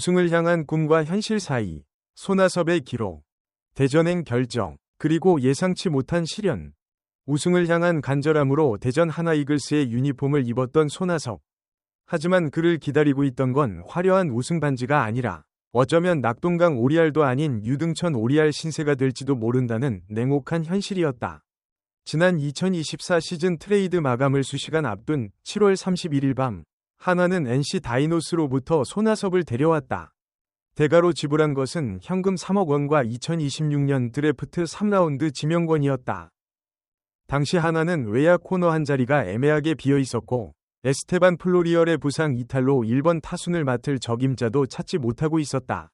우승을 향한 꿈과 현실 사이, 손아섭의 기록, 대전행 결정, 그리고 예상치 못한 실현. 우승을 향한 간절함으로 대전 하나이글스의 유니폼을 입었던 손아섭. 하지만 그를 기다리고 있던 건 화려한 우승 반지가 아니라 어쩌면 낙동강 오리알도 아닌 유등천 오리알 신세가 될지도 모른다는 냉혹한 현실이었다. 지난 2024 시즌 트레이드 마감을 수시간 앞둔 7월 31일 밤 하나는 NC 다이노스로부터 손아섭을 데려왔다. 대가로 지불한 것은 현금 3억 원과 2026년 드래프트 3라운드 지명권이었다. 당시 하나는 외야 코너 한 자리가 애매하게 비어 있었고 에스테반 플로리얼의 부상 이탈로 1번 타순을 맡을 적임자도 찾지 못하고 있었다.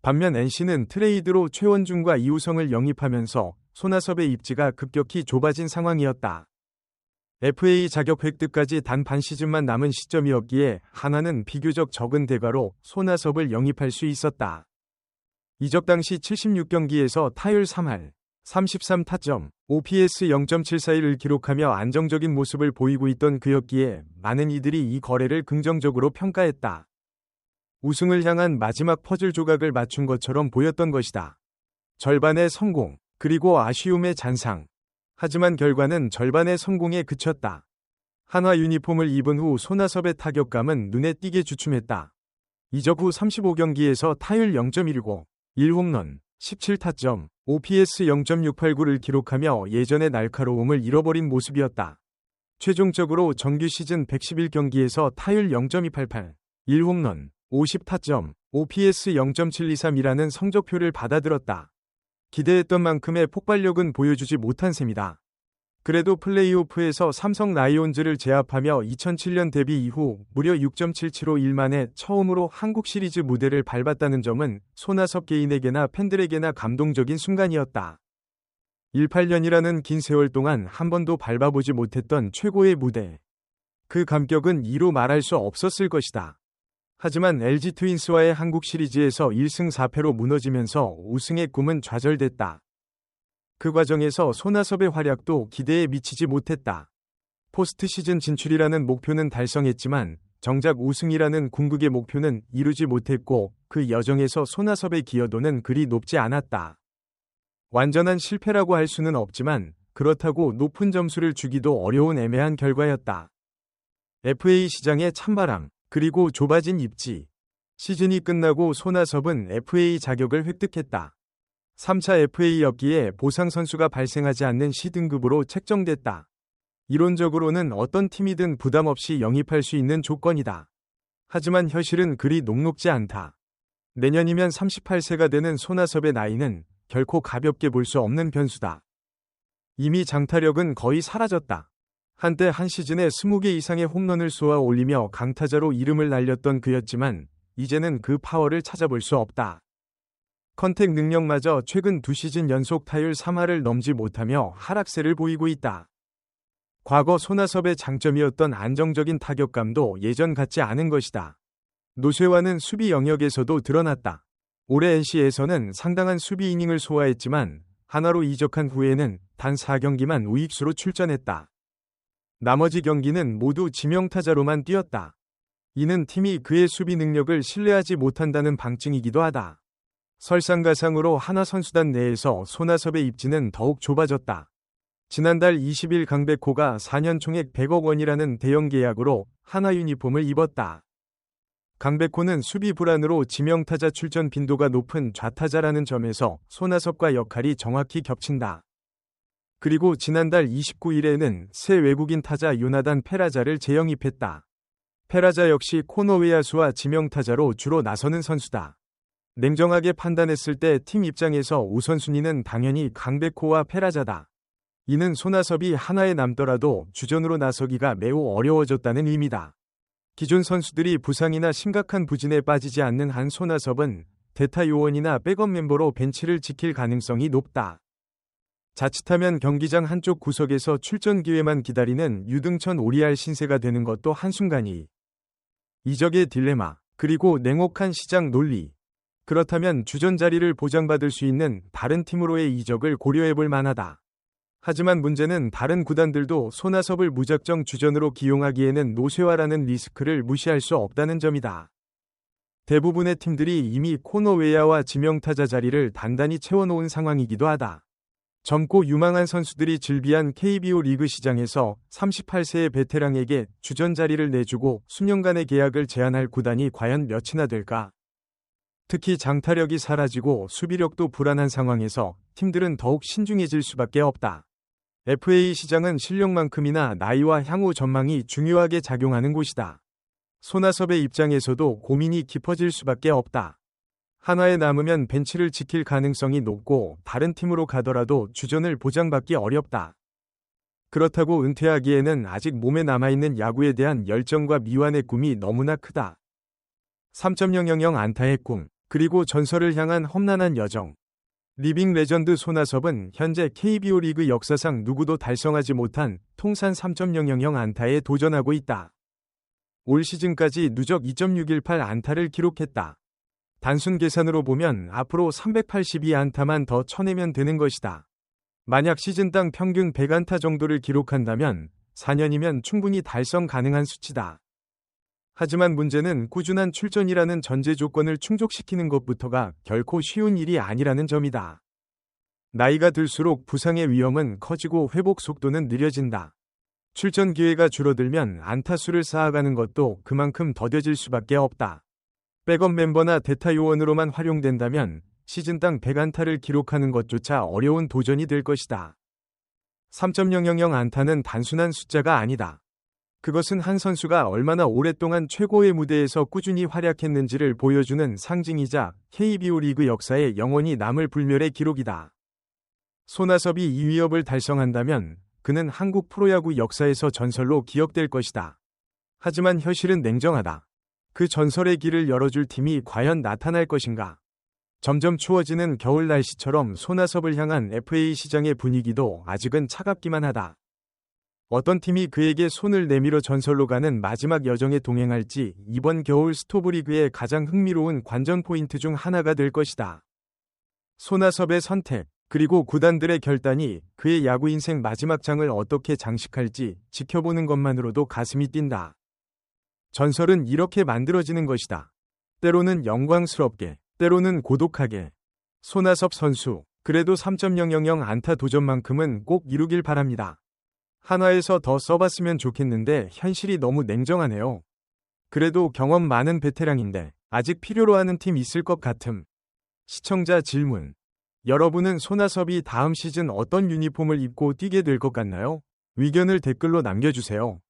반면 NC는 트레이드로 최원중과 이우성을 영입하면서 손아섭의 입지가 급격히 좁아진 상황이었다. FA 자격 획득까지 단 반 시즌만 남은 시점이었기에 하나는 비교적 적은 대가로 손아섭을 영입할 수 있었다. 이적 당시 76경기에서 타율 3할, 33타점, OPS 0.741을 기록하며 안정적인 모습을 보이고 있던 그였기에 많은 이들이 이 거래를 긍정적으로 평가했다. 우승을 향한 마지막 퍼즐 조각을 맞춘 것처럼 보였던 것이다. 절반의 성공, 그리고 아쉬움의 잔상. 하지만 결과는 절반의 성공에 그쳤다. 한화 유니폼을 입은 후 손아섭의 타격감은 눈에 띄게 주춤했다. 이적 후 35경기에서 타율 0.19, 1홈런, 17타점, OPS 0.689를 기록하며 예전의 날카로움을 잃어버린 모습이었다. 최종적으로 정규 시즌 111경기에서 타율 0.288, 1홈런, 50타점, OPS 0.723이라는 성적표를 받아들었다. 기대했던 만큼의 폭발력은 보여주지 못한 셈이다. 그래도 플레이오프에서 삼성 라이온즈를 제압하며 2007년 데뷔 이후 무려 6.77호 1만에 처음으로 한국 시리즈 무대를 밟았다는 점은 손아섭 개인에게나 팬들에게나 감동적인 순간이었다. 18년이라는 긴 세월 동안 한 번도 밟아보지 못했던 최고의 무대. 그 감격은 이로 말할 수 없었을 것이다. 하지만 LG 트윈스와의 한국 시리즈에서 1승 4패로 무너지면서 우승의 꿈은 좌절됐다. 그 과정에서 손아섭의 활약도 기대에 미치지 못했다. 포스트 시즌 진출이라는 목표는 달성했지만 정작 우승이라는 궁극의 목표는 이루지 못했고 그 여정에서 손아섭의 기여도는 그리 높지 않았다. 완전한 실패라고 할 수는 없지만 그렇다고 높은 점수를 주기도 어려운 애매한 결과였다. FA 시장의 찬바람, 그리고 좁아진 입지. 시즌이 끝나고 손아섭은 FA 자격을 획득했다. 3차 FA였기에 보상 선수가 발생하지 않는 C등급으로 책정됐다. 이론적으로는 어떤 팀이든 부담 없이 영입할 수 있는 조건이다. 하지만 현실은 그리 녹록지 않다. 내년이면 38세가 되는 손아섭의 나이는 결코 가볍게 볼 수 없는 변수다. 이미 장타력은 거의 사라졌다. 한때 한 시즌에 20개 이상의 홈런을 쏘아 올리며 강타자로 이름을 날렸던 그였지만 이제는 그 파워를 찾아볼 수 없다. 컨택 능력마저 최근 두 시즌 연속 타율 3할을 넘지 못하며 하락세를 보이고 있다. 과거 손아섭의 장점이었던 안정적인 타격감도 예전 같지 않은 것이다. 노쇠와는 수비 영역에서도 드러났다. 올해 NC에서는 상당한 수비 이닝을 소화했지만 하나로 이적한 후에는 단 4경기만 우익수로 출전했다. 나머지 경기는 모두 지명타자로만 뛰었다. 이는 팀이 그의 수비 능력을 신뢰하지 못한다는 방증이기도 하다. 설상가상으로 하나 선수단 내에서 손아섭의 입지는 더욱 좁아졌다. 지난달 20일 강백호가 4년 총액 100억 원이라는 대형 계약으로 하나 유니폼을 입었다. 강백호는 수비 불안으로 지명타자 출전 빈도가 높은 좌타자라는 점에서 손아섭과 역할이 정확히 겹친다. 그리고 지난달 29일에는 새 외국인 타자 요나단 페라자를 재영입했다. 페라자 역시 코너 외야수와 지명타자로 주로 나서는 선수다. 냉정하게 판단했을 때 팀 입장에서 우선순위는 당연히 강백호와 페라자다. 이는 손아섭이 하나에 남더라도 주전으로 나서기가 매우 어려워졌다는 의미다. 기존 선수들이 부상이나 심각한 부진에 빠지지 않는 한 손아섭은 대타 요원이나 백업 멤버로 벤치를 지킬 가능성이 높다. 자칫하면 경기장 한쪽 구석에서 출전 기회만 기다리는 유등천 오리알 신세가 되는 것도 한순간이 이적의 딜레마, 그리고 냉혹한 시장 논리, 그렇다면 주전 자리를 보장받을 수 있는 다른 팀으로의 이적을 고려해 볼 만하다. 하지만 문제는 다른 구단들도 손아섭을 무작정 주전으로 기용하기에는 노쇠화라는 리스크를 무시할 수 없다는 점이다. 대부분의 팀들이 이미 코너 외야와 지명타자 자리를 단단히 채워놓은 상황이기도 하다. 젊고 유망한 선수들이 즐비한 KBO 리그 시장에서 38세의 베테랑에게 주전 자리를 내주고 수년간의 계약을 제한할 구단이 과연 몇이나 될까? 특히 장타력이 사라지고 수비력도 불안한 상황에서 팀들은 더욱 신중해질 수밖에 없다. FA 시장은 실력만큼이나 나이와 향후 전망이 중요하게 작용하는 곳이다. 손아섭의 입장에서도 고민이 깊어질 수밖에 없다. 하나에 남으면 벤치를 지킬 가능성이 높고 다른 팀으로 가더라도 주전을 보장받기 어렵다. 그렇다고 은퇴하기에는 아직 몸에 남아있는 야구에 대한 열정과 미완의 꿈이 너무나 크다. 3.000 안타의 꿈, 그리고 전설을 향한 험난한 여정. 리빙 레전드 손아섭은 현재 KBO 리그 역사상 누구도 달성하지 못한 통산 3.000 안타에 도전하고 있다. 올 시즌까지 누적 2.618 안타를 기록했다. 단순 계산으로 보면 앞으로 382안타만 더 쳐내면 되는 것이다. 만약 시즌당 평균 100안타 정도를 기록한다면 4년이면 충분히 달성 가능한 수치다. 하지만 문제는 꾸준한 출전이라는 전제 조건을 충족시키는 것부터가 결코 쉬운 일이 아니라는 점이다. 나이가 들수록 부상의 위험은 커지고 회복 속도는 느려진다. 출전 기회가 줄어들면 안타수를 쌓아가는 것도 그만큼 더뎌질 수밖에 없다. 백업 멤버나 대타 요원으로만 활용된다면 시즌당 100안타를 기록하는 것조차 어려운 도전이 될 것이다. 3.000 안타는 단순한 숫자가 아니다. 그것은 한 선수가 얼마나 오랫동안 최고의 무대에서 꾸준히 활약했는지를 보여주는 상징이자 KBO 리그 역사에 영원히 남을 불멸의 기록이다. 손아섭이 이 위협을 달성한다면 그는 한국 프로야구 역사에서 전설로 기억될 것이다. 하지만 현실은 냉정하다. 그 전설의 길을 열어줄 팀이 과연 나타날 것인가? 점점 추워지는 겨울 날씨처럼 손아섭을 향한 FA 시장의 분위기도 아직은 차갑기만 하다. 어떤 팀이 그에게 손을 내밀어 전설로 가는 마지막 여정에 동행할지 이번 겨울 스토브리그의 가장 흥미로운 관전 포인트 중 하나가 될 것이다. 손아섭의 선택, 그리고 구단들의 결단이 그의 야구 인생 마지막 장을 어떻게 장식할지 지켜보는 것만으로도 가슴이 뛴다. 전설은 이렇게 만들어지는 것이다. 때로는 영광스럽게, 때로는 고독하게. 손아섭 선수, 그래도 3.000 안타 도전만큼은 꼭 이루길 바랍니다. 한화에서 더 써봤으면 좋겠는데 현실이 너무 냉정하네요. 그래도 경험 많은 베테랑인데 아직 필요로 하는 팀 있을 것 같음. 시청자 질문. 여러분은 손아섭이 다음 시즌 어떤 유니폼을 입고 뛰게 될 것 같나요? 의견을 댓글로 남겨주세요.